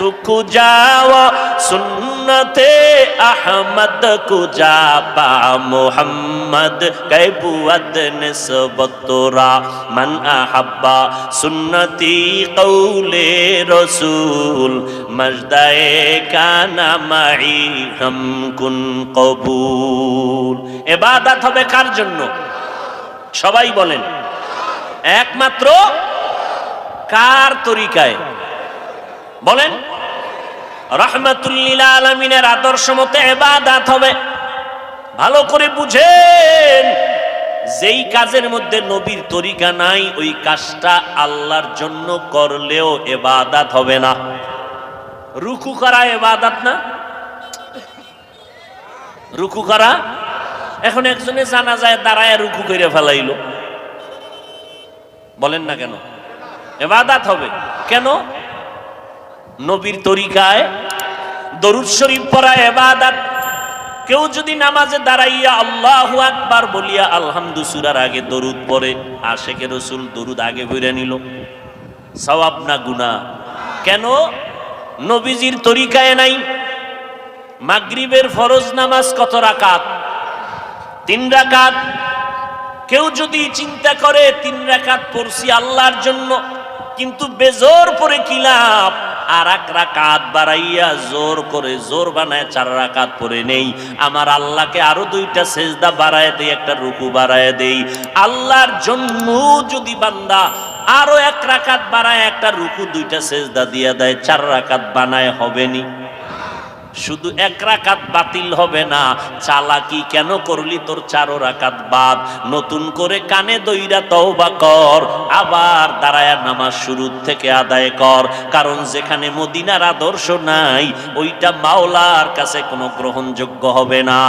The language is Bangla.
কু যাও সুন্নতে আহমদ, কু যাবা মোহাম্মদ কেবুয় নিসবতরা, মন আহ্বা সুন্নতি কৌলে রসুল, মজদায় কানা মাই হম কুন কবুল। এবাদত হবে কার জন্য? সবাই বলেন। একমাত্র কার তরিকায়? বলেন রহমাতুল্লিল আলমিনের আদর্শ মতে এবাদাত হবে। ভালো করে বুঝেন, যেই কাজের মধ্যে নবীর তরিকা নাই, ওই কাজটা আল্লাহর জন্য করলেও এবাদাত হবে না। রুকু করা এবাদাত না? রুকু করা? এখন একজনে জানা যায় দাঁড়ায় রুকু করে ফেলাইলো। বলেন না কেন? এবাদাত হবে। কেন? নবীর তরিকায় দরুদ শরীফ পড়া এবাদাত কেউ যদি নামাজে দাঁড়াইয়া আল্লাহু আকবার বলিয়া আলহামদু সুরার আগে দরুদ পড়ে, আশেকে রসুল দরুদ আগে ভরে নিল। সওয়াব না গুনাহ। কেন? নবীজির তরিকায় নাই। মাগরিবের ফরজ নামাজ কত রাকাত? তিন রাকাত। কেউ যদি চিন্তা করে, তিন রাকাত পড়ছি আল্লাহর জন্য, কিন্তু বেজোর পরে কি লাভ? আর এক রাকাত বাড়াইয়া জোর করে, জোর বানায় চার রাকাত পরে নেই। আমার আল্লাহকে আরও দুইটা সেজদা বাড়ায় দেই, একটা রুকু বাড়ায় দেই। আল্লাহর জন্য যদি বান্দা আরও এক রাকাত বাড়ায়, একটা রুকু, দুইটা সেজদা দিয়ে দেয়, চার রাকাত বানায় হবেনি শুধু এক রাকাত বাতিল হবে না, চালাকি কেন করলি তোর চারো রাকাত বাদ? নতুন করে কানে দইরা তওবা কর, আবার দাঁড়ায় নামাজ শুরুর থেকে আদায় কর। কারণ যেখানে মদিনার আদর্শ নাই, ওইটা মাওলার কাছে কোনো গ্রহণযোগ্য হবে না।